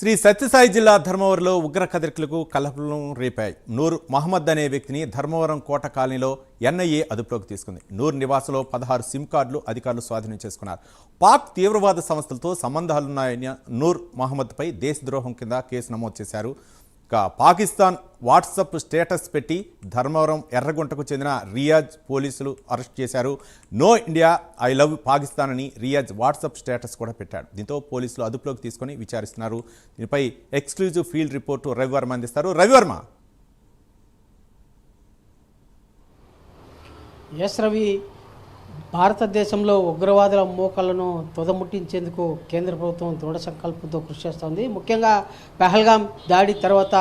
శ్రీ సత్యసాయి జిల్లా ధర్మవరంలో ఉగ్ర కదలికలకు కలపలం రేపాయి. నూర్ మహమ్మద్ అనే వ్యక్తిని ధర్మవరం కోట కాలనీలో ఎన్ఐఏ అదుపులోకి తీసుకుంది. నూర్ నివాసంలో పదహారు సిమ్ కార్డులు అధికారులు స్వాధీనం చేసుకున్నారు. పాక్ తీవ్రవాద సంస్థలతో సంబంధాలున్నాయని నూర్ మహమ్మద్పై దేశద్రోహం కింద కేసు నమోదు చేశారు. ఇక పాకిస్తాన్ వాట్సప్ స్టేటస్ పెట్టి ధర్మవరం ఎర్రగుంటకు చెందిన రియాజ్ పోలీసులు అరెస్ట్ చేశారు. No India I love Pakistan అని రియాజ్ వాట్సప్ స్టేటస్ కూడా పెట్టాడు. దీంతో పోలీసులు అదుపులోకి తీసుకొని విచారిస్తున్నారు. దీనిపై ఎక్స్క్లూజివ్ ఫీల్డ్ రిపోర్టు రవివర్మ అందిస్తారు. రవివర్మ! ఎస్ రవి భారతదేశంలో ఉగ్రవాదుల మూకలను తుదముట్టించేందుకు కేంద్ర ప్రభుత్వం దృఢ సంకల్పంతో కృషి చేస్తోంది. ముఖ్యంగా పహల్గాం దాడి తర్వాత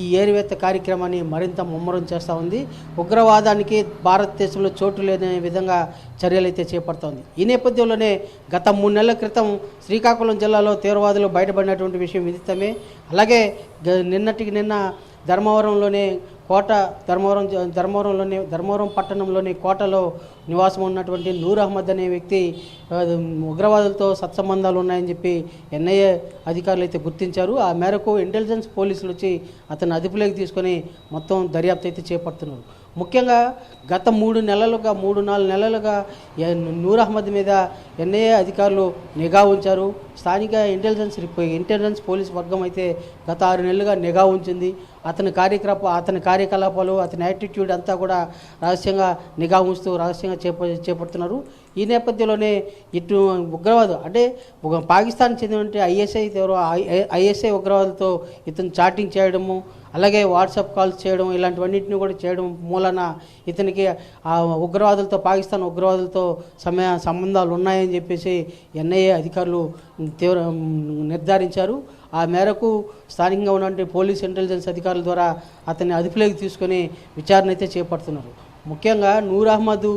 ఈ ఏరివేత కార్యక్రమాన్ని మరింత ముమ్మరం చేస్తూ ఉంది. ఉగ్రవాదానికి భారతదేశంలో చోటు లేని విధంగా చర్యలైతే చేపడుతోంది. ఈ నేపథ్యంలోనే గత మూడు నెలల క్రితం శ్రీకాకుళం జిల్లాలో తీవ్రవాదులు బయటపడినటువంటి విషయం విదితమే అలాగే నిన్నటికి నిన్న ధర్మవరంలోనే కోట ధర్మవరం ధర్మవరంలోనే ధర్మవరంలోని ధర్మవరం పట్టణంలోని కోటలో నివాసం ఉన్నటువంటి నూర్ అహ్మద్ అనే వ్యక్తి ఉగ్రవాదులతో సత్సంబంధాలు ఉన్నాయని చెప్పి ఎన్ఐఏ అధికారులు అయితే గుర్తించారు. ఆ మేరకు ఇంటెలిజెన్స్ పోలీసులు వచ్చి అతను అదుపులోకి తీసుకొని మొత్తం దర్యాప్తు అయితే చేపడుతున్నారు. ముఖ్యంగా గత మూడు నెలలుగా మూడు నాలుగు నెలలుగా నూర్ అహ్మద్ మీద ఎన్ఐఏ అధికారులు నిఘా ఉంచారు. స్థానిక ఇంటెలిజెన్స్ ఇంటెలిజెన్స్ పోలీస్ వర్గం అయితే గత ఆరు నెలలుగా నిఘా ఉంచింది. అతని కార్యకలాప అతని కార్యకలాపాలు అతని యాటిట్యూడ్ అంతా కూడా రహస్యంగా నిఘా ఉంచుతూ రహస్యంగా చేప చేపడుతున్నారు. ఈ నేపథ్యంలోనే ఇటు ఉగ్రవాదు అంటే పాకిస్తాన్ చెందినటువంటి ఐఎస్ఐ ఐఎస్ఐ ఉగ్రవాదులతో ఇతను చాటింగ్ చేయడము అలాగే వాట్సాప్ కాల్స్ చేయడం ఇలాంటివన్నింటినీ కూడా చేయడం మూలన ఇతనికి ఆ ఉగ్రవాదులతో పాకిస్తాన్ ఉగ్రవాదులతో సమయ సంబంధాలు ఉన్నాయని చెప్పేసి ఎన్ఐఏ అధికారులు తీవ్ర నిర్ధారించారు. ఆ మేరకు స్థానికంగా ఉన్నటువంటి పోలీస్ ఇంటెలిజెన్స్ అధికారుల ద్వారా అతన్ని అదుపులోకి తీసుకొని విచారణ అయితే చేపడుతున్నారు. ముఖ్యంగా నూర్ అహ్మద్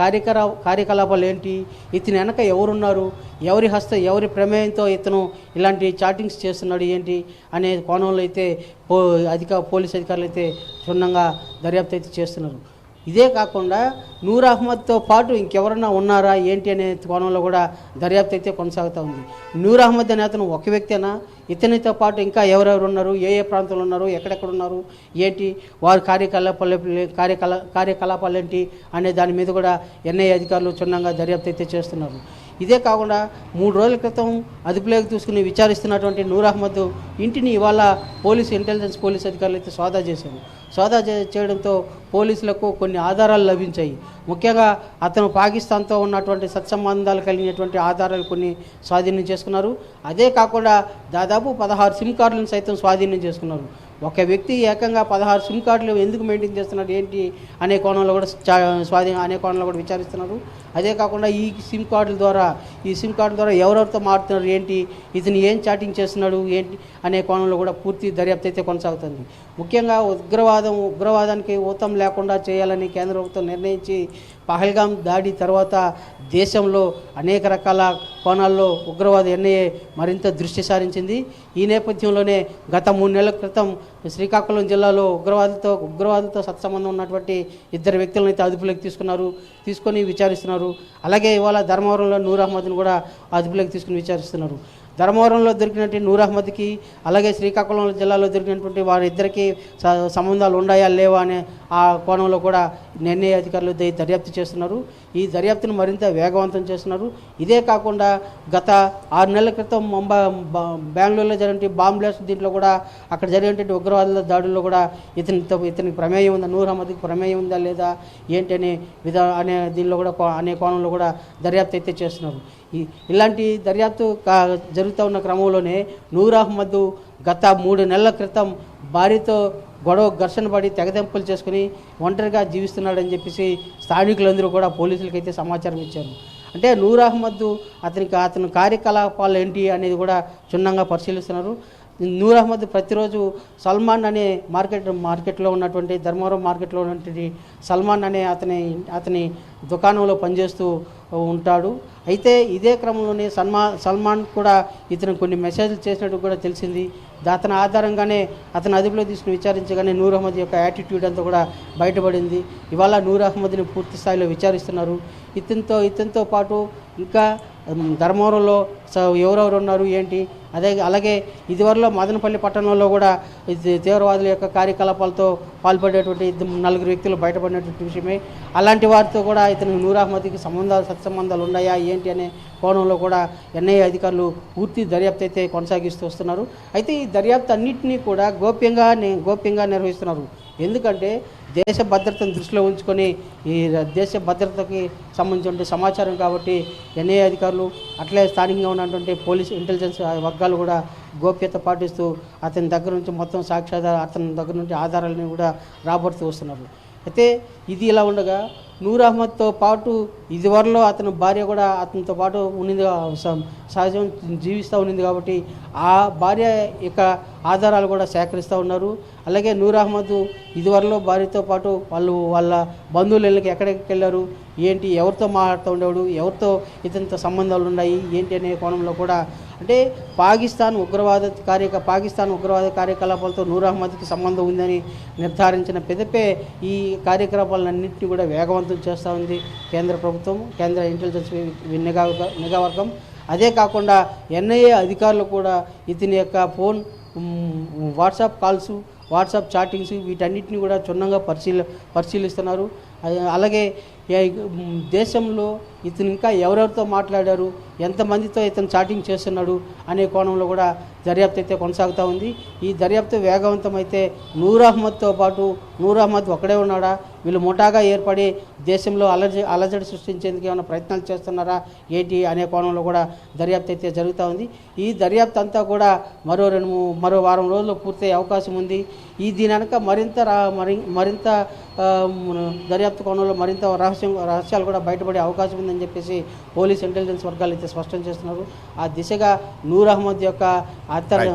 కార్యకలా కార్యకలాపాలు ఏంటి? ఇతని వెనక ఎవరున్నారు? ఎవరి హస్త ఎవరి ప్రమేయంతో ఇతను ఇలాంటి చాటింగ్స్ చేస్తున్నాడు ఏంటి? అనే కోణంలో అయితే పో అధిక పోలీస్ అధికారులు అయితే క్షుణ్ణంగా దర్యాప్తు అయితే చేస్తున్నారు. ఇదే కాకుండా నూర్ అహ్మద్తో పాటు ఇంకెవరన్నా ఉన్నారా ఏంటి అనే కోణంలో కూడా దర్యాప్తు అయితే కొనసాగుతూ ఉంది. నూర్ అహ్మద్ అనే అతను ఒక వ్యక్తేనా? ఇతనితో పాటు ఇంకా ఎవరెవరు ఉన్నారు? ఏ ఏ ప్రాంతంలో ఉన్నారు? ఎక్కడెక్కడ ఉన్నారు? ఏంటి? వారి కార్యకలాపాలు కార్యకలా కార్యకలాపాలు ఏంటి? అనే దాని మీద కూడా ఎన్ఐఏ అధికారులు క్షుణ్ణంగా దర్యాప్తు అయితే చేస్తున్నారు. ఇదే కాకుండా మూడు రోజుల క్రితం అదుపులోకి తీసుకుని విచారిస్తున్నటువంటి నూర్ అహ్మద్ ఇంటిని ఇవాళ పోలీసు ఇంటెలిజెన్స్ పోలీస్ అధికారులు అయితే సోదా చేశారు. సోదా చేయడంతో పోలీసులకు కొన్ని ఆధారాలు లభించాయి. ముఖ్యంగా అతను పాకిస్తాన్తో ఉన్నటువంటి సత్సంబంధాలు కలిగినటువంటి ఆధారాలు కొన్ని స్వాధీనం చేసుకున్నారు. అదే కాకుండా దాదాపు పదహారు సిమ్ కార్డులను సైతం స్వాధీనం చేసుకున్నారు. ఒక వ్యక్తి ఏకంగా పదహారు సిమ్ కార్డులు ఎందుకు మెయింటైన్ చేస్తున్నారు ఏంటి అనే కోణంలో కూడా చా- స్వాధీనం అనే కోణంలో కూడా విచారిస్తున్నారు. అదే కాకుండా ఈ సిమ్ కార్డుల ద్వారా ఈ సిమ్ కార్డు ద్వారా ఎవరెవరితో మారుతున్నారు ఏంటి ఇతను ఏం చాటింగ్ చేస్తున్నాడు ఏంటి అనే కోణంలో కూడా పూర్తి దర్యాప్తు అయితే కొనసాగుతుంది. ముఖ్యంగా ఉగ్రవాదం ఉగ్రవాదానికి ఊతం లేకుండా చేయాలని కేంద్ర ప్రభుత్వం నిర్ణయించి పహల్గాం దాడి తర్వాత దేశంలో అనేక రకాల కోణాల్లో ఉగ్రవాద ఎన్ఐఏ మరింత దృష్టి సారించింది. ఈ నేపథ్యంలోనే గత మూడు నెలల క్రితం శ్రీకాకుళం జిల్లాలో ఉగ్రవాదులతో ఉగ్రవాదులతో సత్సంబంధం ఉన్నటువంటి ఇద్దరు వ్యక్తులను అయితే అదుపులోకి తీసుకున్నారు తీసుకొని విచారిస్తున్నారు. అలాగే ఇవాళ ధర్మవరంలో నూర్ అహ్మద్ని కూడా అదుపులోకి తీసుకుని విచారిస్తున్నారు. ధర్మవరంలో దొరికినటువంటి నూర్ అహ్మద్కి అలాగే శ్రీకాకుళం జిల్లాలో దొరికినటువంటి వారిద్దరికీ సంబంధాలు ఉన్నాయా లేవా అనే ఆ కోణంలో కూడా నిర్ణయ అధికారులు దర్యాప్తు చేస్తున్నారు. ఈ దర్యాప్తును మరింత వేగవంతం చేస్తున్నారు. ఇదే కాకుండా గత ఆరు నెలల క్రితం ముంబై బెంగళూరులో జరిగిన బాంబ్ బ్లాస్ట్ దీంట్లో కూడా అక్కడ జరిగినటువంటి ఉగ్రవాదుల దాడుల్లో కూడా ఇతనితో ఇతనికి ప్రమేయం ఉందా నూర్ అహ్మద్కి ప్రమేయం ఉందా లేదా ఏంటి అనే విధా అనే దీనిలో కూడా అనే కోణంలో కూడా దర్యాప్తు అయితే చేస్తున్నారు. ఇలాంటి దర్యాప్తు కా జరుగుతూ ఉన్న క్రమంలోనే నూర్ అహ్మద్ గత మూడు నెలల క్రితం భార్యతో గొడవ ఘర్షణ పడి తెగదెంపులు చేసుకుని ఒంటరిగా జీవిస్తున్నాడని చెప్పేసి స్థానికులందరూ కూడా పోలీసులకి అయితే సమాచారం ఇచ్చారు. అంటే నూర్ అహ్మద్ అతనికి అతని కార్యకలాపాలు ఏంటి అనేది కూడా క్షుణ్ణంగా పరిశీలిస్తున్నారు. నూర్ అహ్మద్ ప్రతిరోజు సల్మాన్ అనే మార్కెట్ మార్కెట్లో ఉన్నటువంటి ధర్మవరం మార్కెట్లో ఉన్నటువంటి సల్మాన్ అనే అతని అతని దుకాణంలో పనిచేస్తూ ఉంటాడు. అయితే ఇదే క్రమంలోనే సల్మా సల్మాన్ కూడా ఇతను కొన్ని మెసేజ్లు చేసినట్టు కూడా తెలిసింది. అతని ఆధారంగానే అతను అదుపులో తీసుకుని విచారించగానే నూర్ అహ్మద్ యొక్క యాటిట్యూడ్ అంతా కూడా బయటపడింది. ఇవాళ నూర్ అహ్మద్ని పూర్తి స్థాయిలో విచారిస్తున్నారు. ఇతనితో ఇతనితో పాటు ఇంకా ధర్మవరంలో స- ఎవరెవరు ఉన్నారు ఏంటి? అదే అలాగే ఇదివరలో మదనపల్లి పట్టణంలో కూడా తీవ్రవాదుల యొక్క కార్యకలాపాలతో పాల్పడేటువంటి ఇద్దరు నలుగురు వ్యక్తులు బయటపడినటువంటి విషయమే. అలాంటి వారితో కూడా ఇతను నూర్ అహ్మద్కి సంబంధాలు సత్సంబంధాలు ఉన్నాయా ఏంటి అనే కోణంలో కూడా ఎన్ఐఏ అధికారులు పూర్తి దర్యాప్తు అయితే కొనసాగిస్తూ వస్తున్నారు. అయితే ఈ దర్యాప్తు అన్నింటినీ కూడా గోప్యంగా గోప్యంగా నిర్వహిస్తున్నారు. ఎందుకంటే దేశ భద్రతను దృష్టిలో ఉంచుకొని ఈ దేశ భద్రతకి సంబంధించిన సమాచారం కాబట్టి ఎన్ఐఏ అధికారులు అట్లే స్థానికంగా ఉన్నటువంటి పోలీస్ ఇంటెలిజెన్స్ వర్గాలు కూడా గోప్యత పాటిస్తూ అతని దగ్గర నుంచి మొత్తం సాక్ష్యాధార అతని దగ్గర నుంచి ఆధారాలను కూడా రాబడుతూ వస్తున్నారు. అయితే ఇది ఇలా ఉండగా నూర్ అహ్మద్తో పాటు ఇదివరలో అతని భార్య కూడా అతనితో పాటు ఉన్నింది సహజం జీవిస్తూ ఉన్నింది కాబట్టి ఆ భార్య యొక్క ఆధారాలు కూడా సేకరిస్తూ ఉన్నారు. అలాగే నూర్ అహ్మద్ ఇదివరలో భార్యతో పాటు వాళ్ళు వాళ్ళ బంధువులు ఇళ్ళకి ఎక్కడికి వెళ్ళారు? ఏంటి? ఎవరితో మాట్లాడుతూ ఉండేవాడు? ఎవరితో ఇతనితో సంబంధాలు ఉన్నాయి? ఏంటి అనే కోణంలో కూడా అంటే పాకిస్తాన్ ఉగ్రవాద కార్య పాకిస్తాన్ ఉగ్రవాద కార్యకలాపాలతో నూర్ అహ్మద్కి సంబంధం ఉందని నిర్ధారించిన పెదపే ఈ కార్యకలాపాలన్నింటినీ కూడా వేగవంతం చేస్తూ ఉంది కేంద్ర ప్రభుత్వం. కేంద్ర ఇంటెలిజెన్స్ నిఘా నిఘావర్గం నిఘా వర్గం అదే కాకుండా ఎన్ఐఏ అధికారులు కూడా ఇతని యొక్క phone WhatsApp calls WhatsApp chattings వీటన్నిటిని కూడా క్షుణ్ణంగా పరిశీలి పరిశీలిస్తున్నారు. అలాగే దేశంలో ఇతను ఇంకా ఎవరెవరితో మాట్లాడారు ఎంతమందితో ఇతను చాటింగ్ చేస్తున్నాడు అనే కోణంలో కూడా దర్యాప్తు అయితే కొనసాగుతూ ఉంది. ఈ దర్యాప్తు వేగవంతమైతే నూర్ అహ్మద్తో పాటు నూర్ అహ్మద్ ఒకడే ఉన్నాడా? వీళ్ళు ముఠాగా ఏర్పడి దేశంలో అలజ అలజడి సృష్టించేందుకు ఏమైనా ప్రయత్నాలు చేస్తున్నారా? ఏంటి అనే కోణంలో కూడా దర్యాప్తు అయితే జరుగుతూ ఉంది. ఈ దర్యాప్తు అంతా కూడా మరో రెండు మరో వారం రోజుల్లో పూర్తయ్యే అవకాశం ఉంది. ఈ దీని వెనక మరింత మరి మరింత దర్యాప్తు కోణంలో మరింత రహస్యం రహస్యాలు కూడా బయటపడే అవకాశం ఉందని చెప్పేసి పోలీస్ ఇంటెలిజెన్స్ వర్గాలు అయితే స్పష్టం చేస్తున్నారు. ఆ దిశగా నూర్ అహ్మద్ యొక్క అతను